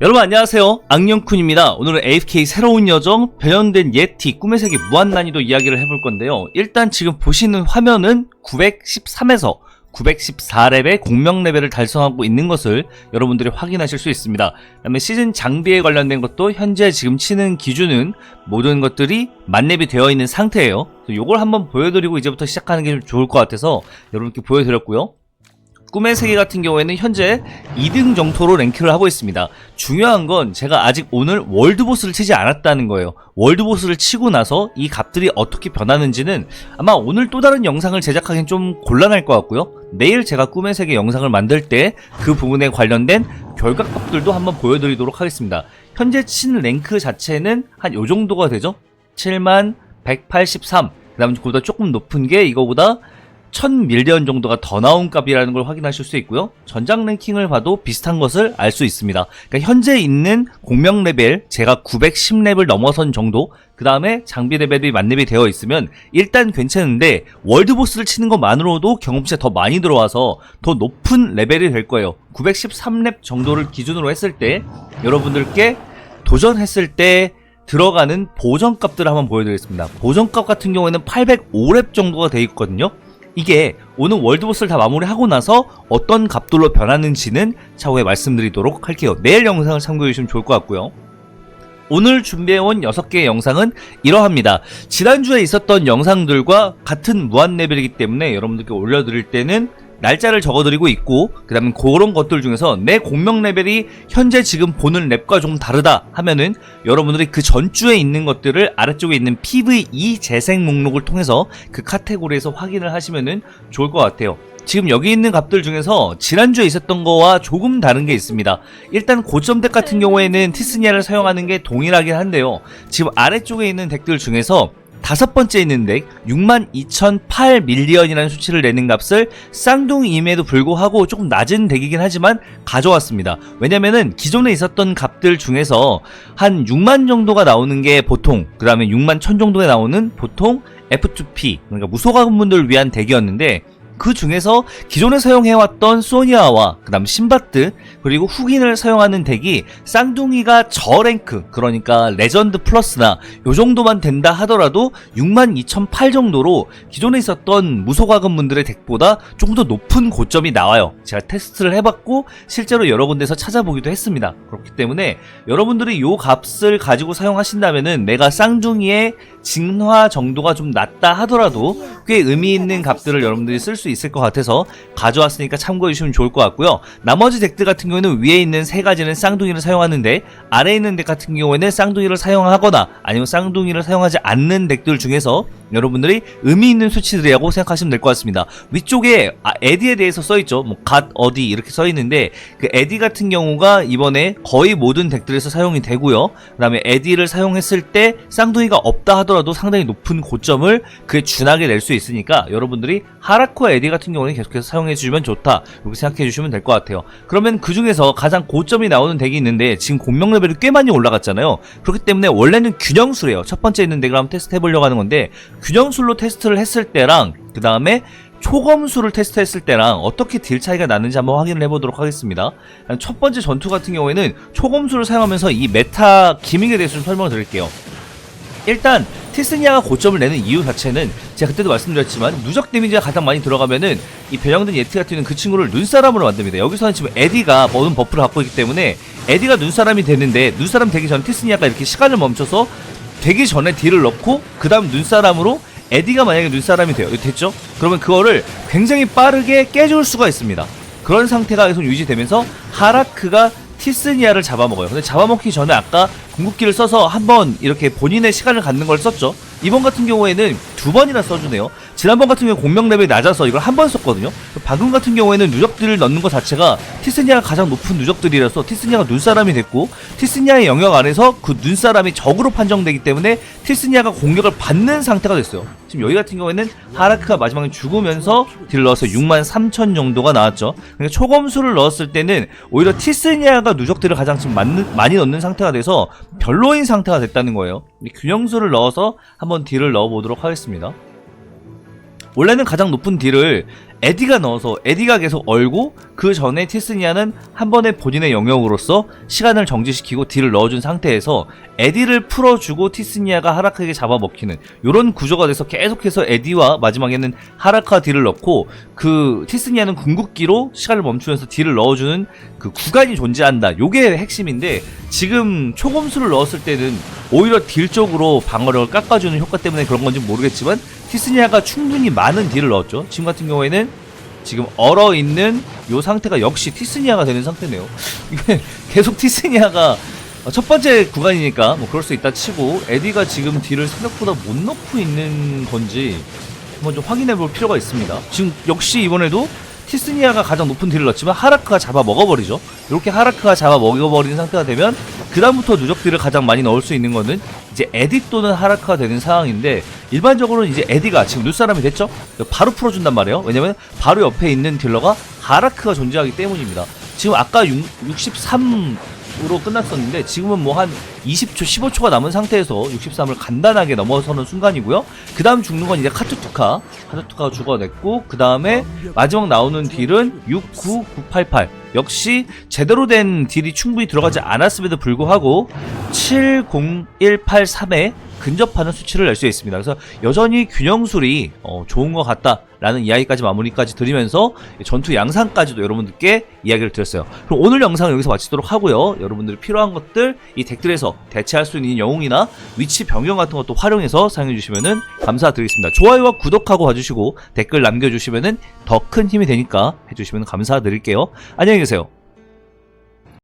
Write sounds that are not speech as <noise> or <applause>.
여러분 안녕하세요. 악령쿤입니다. 오늘은 AFK 새로운 여정 변형된 예티 꿈의 세계 무한난이도 이야기를 해볼 건데요. 일단 지금 보시는 화면은 913에서 914렙의 공명 레벨을 달성하고 있는 것을 여러분들이 확인하실 수 있습니다. 그 다음에 시즌 장비에 관련된 것도 현재 지금 치는 기준은 모든 것들이 만렙이 되어 있는 상태예요. 이걸 한번 보여드리고 이제부터 시작하는 게좀 좋을 것 같아서 여러분께 보여드렸고요 꿈의 세계 같은 경우에는 현재 2등 정도로 랭크를 하고 있습니다. 중요한 건 제가 아직 오늘 월드보스를 치지 않았다는 거예요. 월드보스를 치고 나서 이 값들이 어떻게 변하는지는 아마 오늘 또 다른 영상을 제작하기엔 좀 곤란할 것 같고요. 내일 제가 꿈의 세계 영상을 만들 때 그 부분에 관련된 결과값들도 한번 보여드리도록 하겠습니다. 현재 친 랭크 자체는 한 요 정도가 되죠? 7만 183. 그 다음 그보다 조금 높은 게 이거보다 1000밀리언 정도가 더 나온 값이라는 걸 확인하실 수 있고요. 전장 랭킹을 봐도 비슷한 것을 알 수 있습니다. 그러니까 현재 있는 공명 레벨 제가 910렙을 넘어선 정도 그 다음에 장비 레벨이 만렙이 되어 있으면 일단 괜찮은데 월드보스를 치는 것만으로도 경험치가 더 많이 들어와서 더 높은 레벨이 될 거예요. 913렙 정도를 기준으로 했을 때 여러분들께 도전했을 때 들어가는 보정값들을 한번 보여드리겠습니다. 보정값 같은 경우에는 805렙 정도가 돼 있거든요. 이게 오늘 월드보스를 다 마무리하고 나서 어떤 값들로 변하는지는 차후에 말씀드리도록 할게요. 내일 영상을 참고해 주시면 좋을 것 같고요. 오늘 준비해온 6개의 영상은 이러합니다. 지난주에 있었던 영상들과 같은 무한 레벨이기 때문에 여러분들께 올려드릴 때는 날짜를 적어드리고 있고 그 다음에 그런 것들 중에서 내 공명 레벨이 현재 지금 보는 랩과 좀 다르다 하면은 여러분들이 그 전주에 있는 것들을 아래쪽에 있는 PVE 재생 목록을 통해서 그 카테고리에서 확인을 하시면은 좋을 것 같아요. 지금 여기 있는 값들 중에서 지난주에 있었던 거와 조금 다른 게 있습니다. 일단 고점 덱 같은 경우에는 티스니아를 사용하는 게 동일하긴 한데요. 지금 아래쪽에 있는 덱들 중에서 다섯 번째 있는 덱62,008 밀리언이라는 수치를 내는 값을 쌍둥이임에도 불구하고 조금 낮은 덱이긴 하지만 가져왔습니다. 왜냐면은 기존에 있었던 값들 중에서 한 6만 정도가 나오는 게 보통 그 다음에 6만 1000 정도에 나오는 보통 F2P 그러니까 무소가분들을 위한 덱이었는데 그 중에서 기존에 사용해왔던 소니아와 그 다음 신바트 그리고 흑인을 사용하는 덱이 쌍둥이가 저랭크 그러니까 레전드 플러스나 요 정도만 된다 하더라도 62,008 정도로 기존에 있었던 무소가금 분들의 덱보다 조금 더 높은 고점이 나와요. 제가 테스트를 해봤고 실제로 여러 군데서 찾아보기도 했습니다. 그렇기 때문에 여러분들이 요 값을 가지고 사용하신다면은 내가 쌍둥이의 진화 정도가 좀 낮다 하더라도 꽤 의미 있는 값들을 여러분들이 쓸 수 있을 것 같아서 가져왔으니까 참고해 주시면 좋을 것 같고요. 나머지 덱들 같은 경우에는 위에 있는 세 가지는 쌍둥이를 사용하는데 아래에 있는 덱 같은 경우에는 쌍둥이를 사용하거나 아니면 쌍둥이를 사용하지 않는 덱들 중에서 여러분들이 의미 있는 수치들이라고 생각하시면 될 것 같습니다. 위쪽에 아, 에디에 대해서 써있죠. 뭐 갓 어디 이렇게 써있는데 그 에디 같은 경우가 이번에 거의 모든 덱들에서 사용이 되고요. 그 다음에 에디를 사용했을 때 쌍둥이가 없다 하더라도 상당히 높은 고점을 그에 준하게 낼 수 있으니까 여러분들이 하라코 에디 같은 경우는 계속해서 사용해 주시면 좋다 이렇게 생각해 주시면 될 것 같아요. 그러면 그 중에서 가장 고점이 나오는 덱이 있는데 지금 공명 레벨이 꽤 많이 올라갔잖아요. 그렇기 때문에 원래는 균형술이에요. 첫 번째 있는 덱을 한번 테스트 해보려고 하는 건데 균형술로 테스트를 했을 때랑 그 다음에 초검수를 테스트했을 때랑 어떻게 딜 차이가 나는지 한번 확인을 해보도록 하겠습니다. 첫 번째 전투 같은 경우에는 초검수를 사용하면서 이 메타 기믹에 대해서 좀 설명을 드릴게요. 일단 티스니아가 고점을 내는 이유 자체는 제가 그때도 말씀드렸지만 누적 데미지가 가장 많이 들어가면은 이 변형된 예티 같은 그 친구를 눈사람으로 만듭니다. 여기서는 지금 에디가 모든 버프를 갖고 있기 때문에 에디가 눈사람이 되는데 눈사람 되기 전 티스니아가 이렇게 시간을 멈춰서 되기 전에 딜을 넣고 그 다음 눈사람으로 에디가 만약에 눈사람이 돼요. 됐죠? 그러면 그거를 굉장히 빠르게 깨줄 수가 있습니다. 그런 상태가 계속 유지되면서 하라크가 티스니아를 잡아먹어요. 근데 잡아먹기 전에 아까 궁극기를 써서 한 번 이렇게 본인의 시간을 갖는 걸 썼죠. 이번 같은 경우에는 두 번이나 써주네요. 지난번 같은 경우 공명 레벨이 낮아서 이걸 한 번 썼거든요. 방금 같은 경우에는 누적들을 넣는 것 자체가 티스니아가 가장 높은 누적들이라서 티스니아가 눈사람이 됐고 티스니아의 영역 안에서 그 눈사람이 적으로 판정되기 때문에 티스니아가 공격을 받는 상태가 됐어요. 지금 여기 같은 경우에는 하라크가 마지막에 죽으면서 딜 넣어서 6만 3천 정도가 나왔죠. 그러니까 초검수를 넣었을 때는 오히려 티스니아가 누적들을 가장 지금 많이 넣는 상태가 돼서 별로인 상태가 됐다는 거예요. 균형수를 넣어서 한번 딜을 넣어보도록 하겠습니다. 원래는 가장 높은 딜을 에디가 넣어서 에디가 계속 얼고 그 전에 티스니아는 한 번에 본인의 영역으로서 시간을 정지시키고 딜을 넣어준 상태에서 에디를 풀어주고 티스니아가 하라크에게 잡아먹히는 이런 구조가 돼서 계속해서 에디와 마지막에는 하라크가 딜을 넣고 그 티스니아는 궁극기로 시간을 멈추면서 딜을 넣어주는 그 구간이 존재한다. 요게 핵심인데 지금 초검수를 넣었을 때는 오히려 딜 쪽으로 방어력을 깎아주는 효과 때문에 그런 건지 모르겠지만 티스니아가 충분히 많은 딜을 넣었죠. 지금 같은 경우에는 지금 얼어 있는 요 상태가 역시 티스니아가 되는 상태네요. <laughs> 이게 계속 티스니아가 첫 번째 구간이니까 뭐 그럴 수 있다 치고 에디가 지금 딜을 생각보다 못 넣고 있는 건지 한번 좀 확인해 볼 필요가 있습니다. 지금 역시 이번에도 티스니아가 가장 높은 딜을 넣었지만 하라크가 잡아 먹어버리죠. 이렇게 하라크가 잡아 먹어버리는 상태가 되면 그다음부터 누적 딜을 가장 많이 넣을 수 있는 거는 이제 에디 또는 하라크가 되는 상황인데 일반적으로는 이제 에디가 지금 눈사람이 됐죠? 바로 풀어준단 말이에요. 왜냐면 바로 옆에 있는 딜러가 하라크가 존재하기 때문입니다. 지금 아까 63 으로 끝났었는데 지금은 뭐 한 20초, 15초가 남은 상태에서 63을 간단하게 넘어서는 순간이고요. 그 다음 죽는 건 이제 카투투카. 카투투카가 죽어냈고, 그 다음에 마지막 나오는 딜은 69988. 역시 제대로 된 딜이 충분히 들어가지 않았음에도 불구하고 70183에 근접하는 수치를 낼 수 있습니다. 그래서 여전히 균형술이 어, 좋은 것 같다라는 이야기까지 마무리까지 드리면서 전투 양상까지도 여러분들께 이야기를 드렸어요. 그럼 오늘 영상은 여기서 마치도록 하고요. 여러분들이 필요한 것들 이 덱들에서 대체할 수 있는 영웅이나 위치 변경 같은 것도 활용해서 사용해 주시면은 감사드리겠습니다. 좋아요와 구독하고 봐주시고 댓글 남겨주시면은 더큰 힘이 되니까 해주시면 감사드릴게요. 안녕히 계세요.